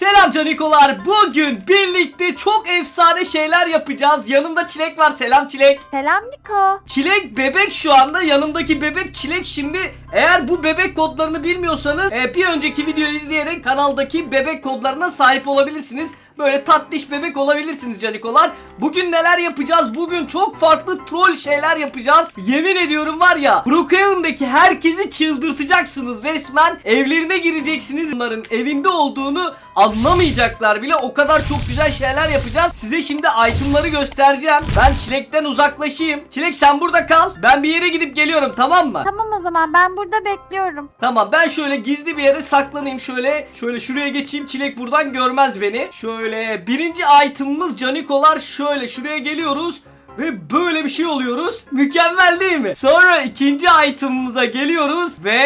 Selam canikolar. Bugün birlikte çok efsane şeyler yapacağız. Yanımda Çilek var. Selam Çilek. Selam Niko. Çilek bebek şu anda. Yanımdaki bebek Çilek şimdi. Eğer bu bebek kodlarını bilmiyorsanız e, bir önceki videoyu izleyerek kanaldaki bebek kodlarına sahip olabilirsiniz. Böyle tatlış bebek olabilirsiniz canikolar. Bugün neler yapacağız? Bugün çok farklı troll şeyler yapacağız. Yemin ediyorum var ya Brookhaven'daki herkesi çıldırtacaksınız resmen. Evlerine gireceksiniz. Bunların evinde olduğunu anlamayacaklar bile. O kadar çok güzel şeyler yapacağız. Size şimdi itemları göstereceğim. Ben Çilek'ten uzaklaşayım. Çilek sen burada kal. Ben bir yere gidip geliyorum tamam mı? Tamam o zaman ben burada bekliyorum. Tamam ben şöyle gizli bir yere saklanayım şöyle. Şöyle şuraya geçeyim Çilek buradan görmez beni. Şöyle birinci itemımız canikolar şöyle şuraya geliyoruz. Ve böyle bir şey oluyoruz. Mükemmel değil mi? Sonra ikinci itemımıza geliyoruz ve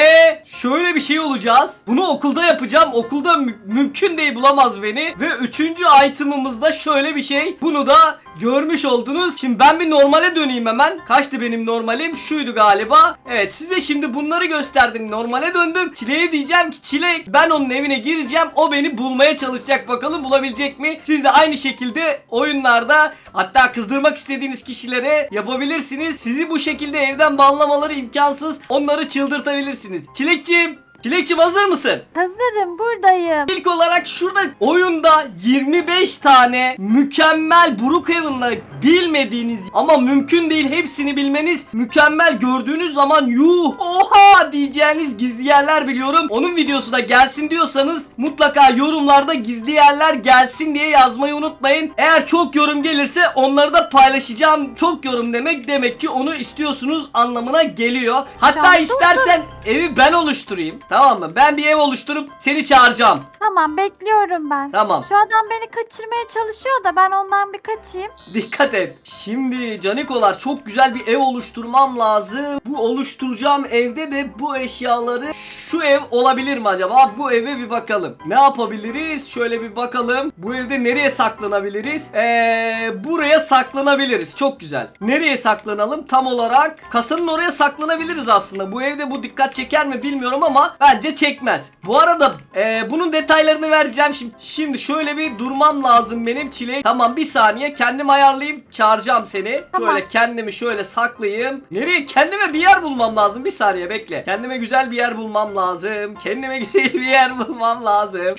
şöyle bir şey olacağız. Bunu okulda yapacağım. Okulda mü- mümkün değil bulamaz beni. Ve üçüncü itemımızda şöyle bir şey. Bunu da görmüş oldunuz. Şimdi ben bir normale döneyim hemen. Kaçtı benim normalim? Şuydu galiba. Evet size şimdi bunları gösterdim. Normale döndüm. Çile'ye diyeceğim ki Çile ben onun evine gireceğim. O beni bulmaya çalışacak. Bakalım bulabilecek mi? Siz de aynı şekilde oyunlarda hatta kızdırmak istediğiniz kişilere yapabilirsiniz. Sizi bu şekilde evden banlamaları imkansız. Onları çıldırtabilirsiniz. Çilekçim Çilekçim hazır mısın? Hazırım buradayım. İlk olarak şurada oyunda 25 tane mükemmel Brookhaven'la bilmediğiniz ama mümkün değil hepsini bilmeniz mükemmel gördüğünüz zaman yuh oha diyeceğiniz gizli yerler biliyorum. Onun videosu da gelsin diyorsanız mutlaka yorumlarda gizli yerler gelsin diye yazmayı unutmayın. Eğer çok yorum gelirse onları da paylaşacağım. Çok yorum demek demek ki onu istiyorsunuz anlamına geliyor. Hatta Şanslı istersen evi ben oluşturayım. Tamam mı? Ben bir ev oluşturup seni çağıracağım. Tamam bekliyorum ben. Tamam. Şu adam beni kaçırmaya çalışıyor da ben ondan bir kaçayım. Dikkat et. Şimdi canikolar çok güzel bir ev oluşturmam lazım. Bu oluşturacağım evde de bu eşyaları şu ev olabilir mi acaba? Bu eve bir bakalım. Ne yapabiliriz? Şöyle bir bakalım. Bu evde nereye saklanabiliriz? Eee buraya saklanabiliriz. Çok güzel. Nereye saklanalım? Tam olarak kasanın oraya saklanabiliriz aslında. Bu evde bu dikkat çeker mi bilmiyorum ama bence çekmez. Bu arada eee, bunun detaylarını vereceğim şimdi. Şimdi şöyle bir durmam lazım benim çile. Tamam bir saniye kendim ayarlayayım çağıracağım seni. Tamam. Şöyle kendimi şöyle saklayayım. Nereye? Kendime bir yer bulmam lazım. Bir saniye bekle. Kendime güzel bir yer bulmam lazım. Kendime güzel bir yer bulmam lazım.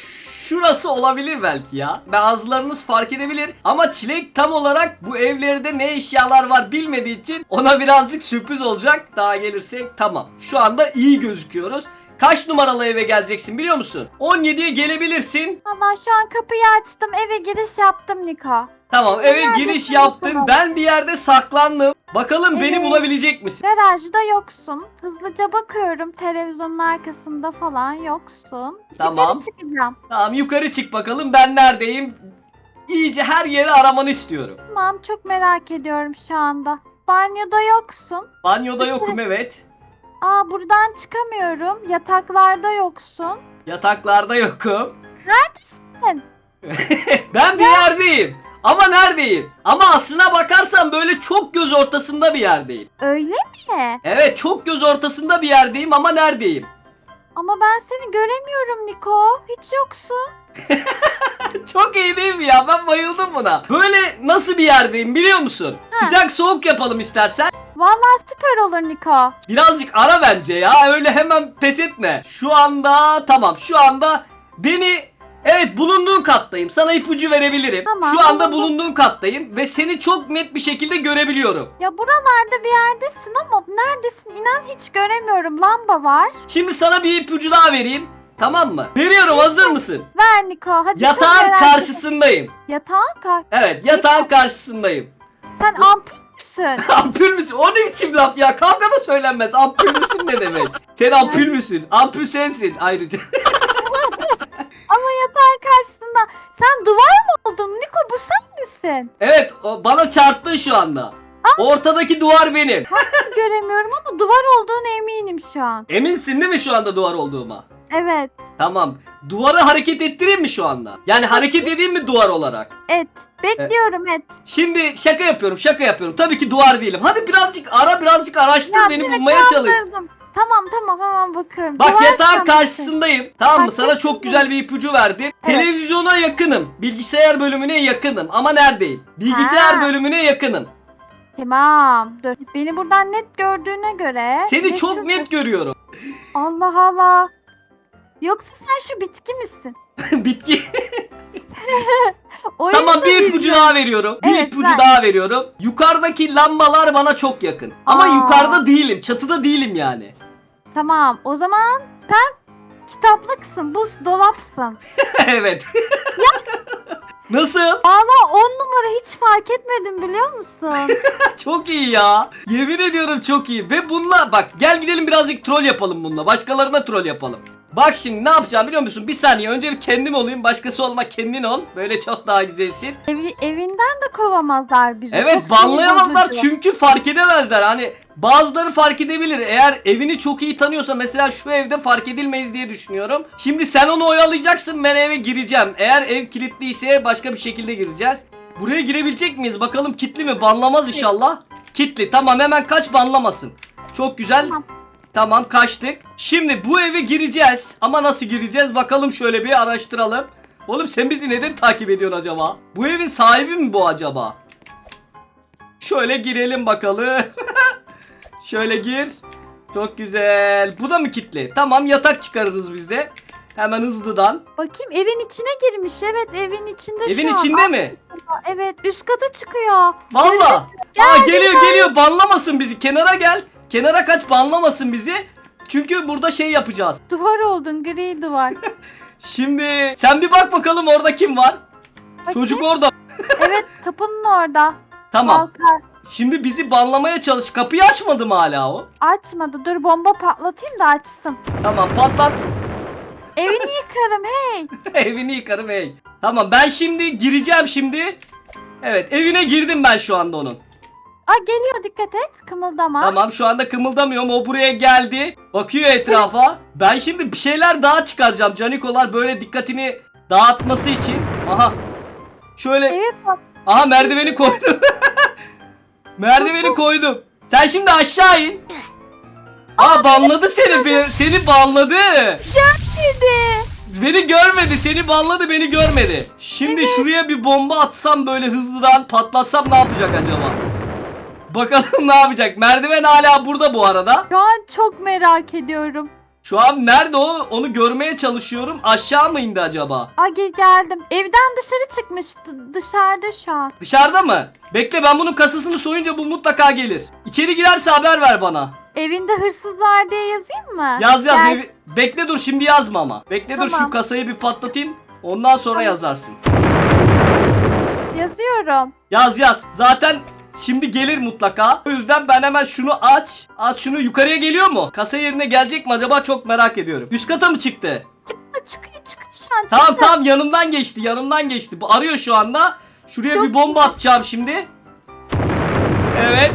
Şurası olabilir belki ya. Bazılarınız fark edebilir. Ama Çilek tam olarak bu evlerde ne eşyalar var bilmediği için ona birazcık sürpriz olacak. Daha gelirsek tamam. Şu anda iyi gözüküyoruz. Kaç numaralı eve geleceksin biliyor musun? 17'ye gelebilirsin. Valla şu an kapıyı açtım eve giriş yaptım Niko. Tamam eve Neredesin giriş yaptın. bakalım? Ben bir yerde saklandım. Bakalım beni Evet. bulabilecek misin? Garajda yoksun. Hızlıca bakıyorum televizyonun arkasında falan yoksun. Tamam. Yukarı çıkacağım. Tamam yukarı çık bakalım ben neredeyim? İyice her yeri aramanı istiyorum. Tamam çok merak ediyorum şu anda. Banyoda yoksun. Banyoda yokum evet. Aa buradan çıkamıyorum. Yataklarda yoksun. Yataklarda yokum. Neredesin? ben bir yerdeyim. Ama neredeyim? Ama aslına bakarsan böyle çok göz ortasında bir yerdeyim. Öyle mi? Evet çok göz ortasında bir yerdeyim ama neredeyim? Ama ben seni göremiyorum Niko. Hiç yoksun. Çok iyi değil mi ya? Ben bayıldım buna. Böyle nasıl bir yerdeyim biliyor musun? Ha. Sıcak soğuk yapalım istersen. Vallahi süper olur Niko. Birazcık ara bence ya. Öyle hemen pes etme. Şu anda tamam. Şu anda beni Evet bulunduğun kattayım. Sana ipucu verebilirim. Tamam, Şu anda tamam. bulunduğun kattayım ve seni çok net bir şekilde görebiliyorum. Ya buralarda bir yerdesin ama neredesin inan hiç göremiyorum. Lamba var. Şimdi sana bir ipucu daha vereyim. Tamam mı? Veriyorum hazır mısın? Ver Niko. Hadi çok Yatağın merak ettim. karşısındayım. Yatağın kar. Evet yatağın karşısındayım. Sen ampul müsün? Ampul müsün? O ne biçim laf ya? Kavgada söylenmez. Ampul müsün ne demek? Sen ampul müsün? Ampul sensin ayrıca. ama yatağın karşısında. Sen duvar mı oldun? Niko bu sen misin? evet o, bana çarptın şu anda. Ortadaki duvar benim. Göremiyorum ama duvar olduğuna eminim şu an. Eminsin değil mi şu anda duvar olduğuma? Evet. Tamam. Duvarı hareket ettireyim mi şu anda? Yani hareket edeyim mi duvar olarak? Et. Bekliyorum et. Şimdi şaka yapıyorum şaka yapıyorum. Tabii ki duvar değilim. Hadi birazcık ara birazcık araştır Ya beni beni bulmaya çalış. kandırdın. Tamam tamam hemen bakıyorum. Bak Duvar yatağın sanmışsın. karşısındayım. Tamam mı? Sana çok güzel bir ipucu verdim. Evet. Televizyona yakınım. Bilgisayar bölümüne yakınım. Ama neredeyim? Bilgisayar Ha. bölümüne yakınım. Tamam. Dur. Beni buradan net gördüğüne göre. Seni çok şurada- net görüyorum. Allah Allah. Yoksa sen şu bitki misin? Bitki. Oyunu tamam da bir ipucu bilmiyorum. daha veriyorum. Bir Evet, ipucu ver. daha veriyorum. Yukarıdaki lambalar bana çok yakın. Ama Aa. yukarıda değilim. Çatıda değilim yani. Tamam. O zaman sen kitaplıksın. Buz dolapsın. evet. Nasıl? Valla on numara hiç fark etmedim biliyor musun? Çok iyi ya. Yemin ediyorum çok iyi. Ve bununla bak gel gidelim birazcık troll yapalım bununla. Başkalarına troll yapalım. Bak şimdi ne yapacağım biliyor musun? Bir saniye önce bir kendim olayım. Başkası olma kendin ol. Böyle çok daha güzelsin. Evi, evinden de kovamazlar bizi. Evet Çok banlayamazlar çünkü fark edemezler. Hani bazıları fark edebilir. Eğer evini çok iyi tanıyorsa mesela şu evde fark edilmeyiz diye düşünüyorum. Şimdi sen onu oyalayacaksın ben eve gireceğim. Eğer ev kilitliyse başka bir şekilde gireceğiz. Buraya girebilecek miyiz? Bakalım kitli mi? Banlamaz inşallah. Kitli. Tamam hemen kaç banlamasın. Çok güzel. Tamam. Tamam kaçtık. Şimdi bu eve gireceğiz. Ama nasıl gireceğiz? Bakalım şöyle bir araştıralım. Oğlum sen bizi neden takip ediyorsun acaba? Bu evin sahibi mi bu acaba? Şöyle girelim bakalım. şöyle gir. Çok güzel. Bu da mı kitli? Tamam yatak çıkarırız biz de. Hemen hızlıdan. Bakayım evin içine girmiş. Evet evin içinde Evin şu an. içinde mi? Evet üst kata çıkıyor. Valla. Aa geliyor geliyor. Banlamasın bizi. Kenara gel. Kenara kaç banlamasın bizi. Çünkü burada şey yapacağız. Duvar oldun gri duvar. Şimdi sen bir bak bakalım orada kim var? Bakayım. Çocuk orada. Evet kapının orada. Tamam. Balkar. Şimdi bizi banlamaya çalış. Kapıyı açmadı mı hala o? Açmadı. Dur bomba patlatayım da açsın. Tamam patlat. Evini yıkarım hey. Evini yıkarım hey. Tamam ben şimdi gireceğim şimdi. Evet evine girdim ben şu anda onun. Aa geliyor dikkat et. Kımıldama. Tamam şu anda kımıldamıyorum. O buraya geldi. Bakıyor etrafa. Ben şimdi bir şeyler daha çıkaracağım. Canikolar böyle dikkatini dağıtması için. Aha. Şöyle. Evet bak. Aha merdiveni koydum. merdiveni koydum. Sen şimdi aşağı in. Aa banladı seni. be- Seni banladı. Dedi. Beni görmedi. Seni banladı beni görmedi. Şimdi şuraya bir bomba atsam böyle hızlıdan patlatsam ne yapacak acaba? Bakalım ne yapacak. Merdiven hala burada bu arada. Şu an çok merak ediyorum. Şu an nerede o? Onu görmeye çalışıyorum. Aşağı mı indi acaba? Gel geldim. Evden dışarı çıkmış. D- dışarıda şu an. Dışarıda mı? Bekle ben bunun kasasını soyunca bu mutlaka gelir. İçeri girerse haber ver bana. Evinde hırsız var diye yazayım mı? Yaz yaz. Gel. evi- Bekle dur şimdi yazma ama. Bekle dur şu Tamam. kasayı bir patlatayım. Ondan sonra yazarsın. Yazıyorum. Yaz yaz. Zaten şimdi gelir mutlaka. O yüzden ben hemen şunu aç. Aç şunu yukarıya geliyor mu? Kasa yerine gelecek mi acaba çok merak ediyorum. Üst kata mı çıktı? Çıkıyor çıkıyor çıkıyor şu an. Tamam çıktı. tamam yanımdan geçti yanımdan geçti. Bu arıyor şu anda. Şuraya Çok bir bomba atacağım şimdi. Evet.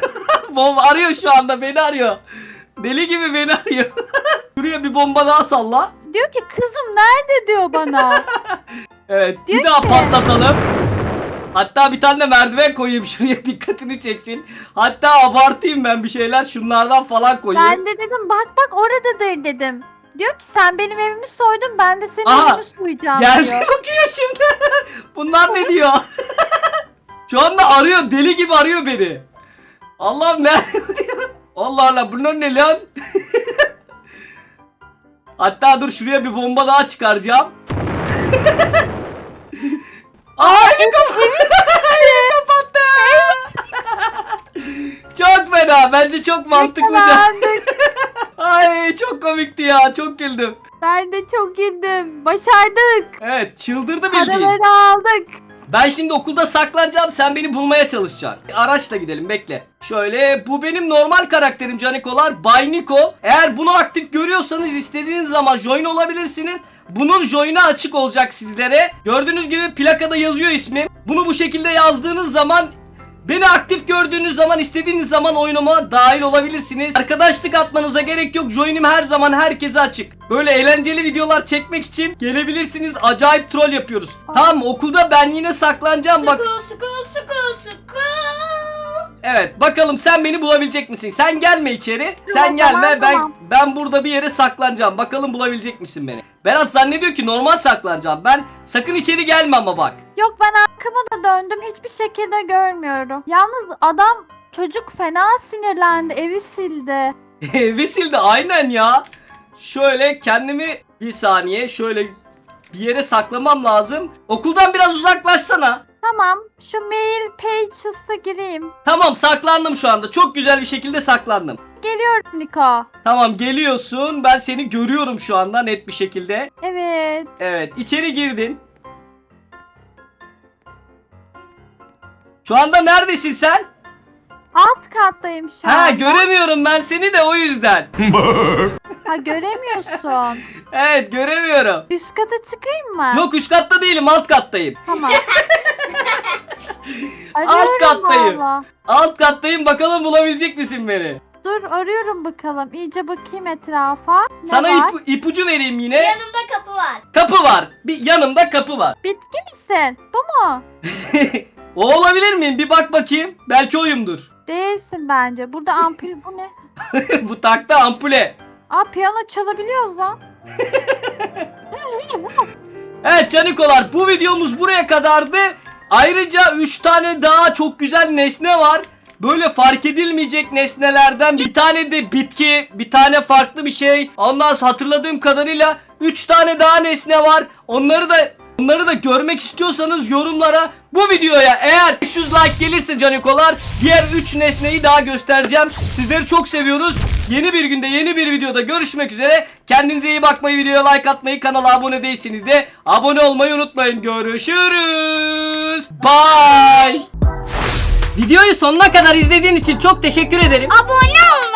bomba arıyor şu anda beni arıyor. Deli gibi beni arıyor. Şuraya bir bomba daha salla. Diyor ki kızım nerede diyor bana. Evet Diyor bir daha ki- patlatalım. Hatta bir tane de merdiven koyayım şuraya dikkatini çeksin. Hatta abartayım ben bir şeyler şunlardan falan koyayım. ben de dedim bak bak oradadır dedim. Diyor ki sen benim evimi soydun ben de senin Aha, evini soyacağım Geldi diyor. okuyor şimdi. Bunlar ne diyor? Şu anda arıyor deli gibi arıyor beni. Allah'ım ne? Allah Allah bunlar ne lan? Hatta dur şuraya bir bomba daha çıkaracağım. Ay kapattı. kapattı. çok fena. Bence çok mantıklıca. Yakalandık. Ay çok komikti ya. Çok güldüm. ben de çok güldüm. Başardık. Evet çıldırdı bildiğin. Paraları aldık. Ben şimdi okulda saklanacağım sen beni bulmaya çalışacaksın. Araçla gidelim bekle. Şöyle bu benim normal karakterim Canikolar. Bay Niko. Eğer bunu aktif görüyorsanız istediğiniz zaman join olabilirsiniz. Bunun join'i açık olacak sizlere. Gördüğünüz gibi plakada yazıyor ismim. Bunu bu şekilde yazdığınız zaman Beni aktif gördüğünüz zaman istediğiniz zaman oyunuma dahil olabilirsiniz. Arkadaşlık atmanıza gerek yok. Join'im her zaman herkese açık. Böyle eğlenceli videolar çekmek için gelebilirsiniz. Acayip troll yapıyoruz. Tamam okulda ben yine saklanacağım bak. School, school, school, school. Evet bakalım sen beni bulabilecek misin? Sen gelme içeri. Sen gelme. tamam, ben tamam. ben burada bir yere saklanacağım. Bakalım bulabilecek misin beni? Berat zannediyor ki normal saklanacağım. Ben sakın içeri gelme ama bak. Yok ben arkama da döndüm hiçbir şekilde görmüyorum. Yalnız adam çocuk fena sinirlendi evi sildi. Vesil de aynen ya. Şöyle kendimi bir saniye şöyle bir yere saklamam lazım. Okuldan biraz uzaklaşsana. Tamam şu mail pages'a gireyim. Tamam saklandım şu anda. Çok güzel bir şekilde saklandım. Geliyorum Niko. Tamam geliyorsun. Ben seni görüyorum şu anda net bir şekilde. Evet. Evet içeri girdin. Şu anda neredesin sen? Alt kattayım şu Ha an. göremiyorum ben seni de o yüzden. Ha göremiyorsun. Evet göremiyorum. Üst kata çıkayım mı? Yok üst katta değilim alt kattayım. Tamam. Arıyorum kattayım. valla. Alt kattayım bakalım bulabilecek misin beni? Dur arıyorum bakalım. İyice bakayım etrafa. Ne Sana var? ipu- ipucu vereyim yine. Yanımda kapı var. Kapı var. Bir yanımda kapı var. Bitki misin? Bu mu? o olabilir miyim? Bir bak bakayım. Belki oyumdur. Değilsin bence. Burada ampul bu ne? Bu takta ampule. Aa piyano çalabiliyoruz lan. Evet canikolar bu videomuz buraya kadardı. Ayrıca 3 tane daha çok güzel nesne var. Böyle fark edilmeyecek nesnelerden bir tane de bitki, bir tane farklı bir şey. Ondan hatırladığım kadarıyla 3 tane daha nesne var. Onları da Onları da görmek istiyorsanız yorumlara bu videoya eğer 500 like gelirse canikolar diğer 3 nesneyi daha göstereceğim. Sizleri çok seviyoruz. Yeni bir günde yeni bir videoda görüşmek üzere. Kendinize iyi bakmayı, videoya like atmayı, kanala abone değilseniz de abone olmayı unutmayın. Görüşürüz. Bye. Videoyu sonuna kadar izlediğin için çok teşekkür ederim. Abone olmayı.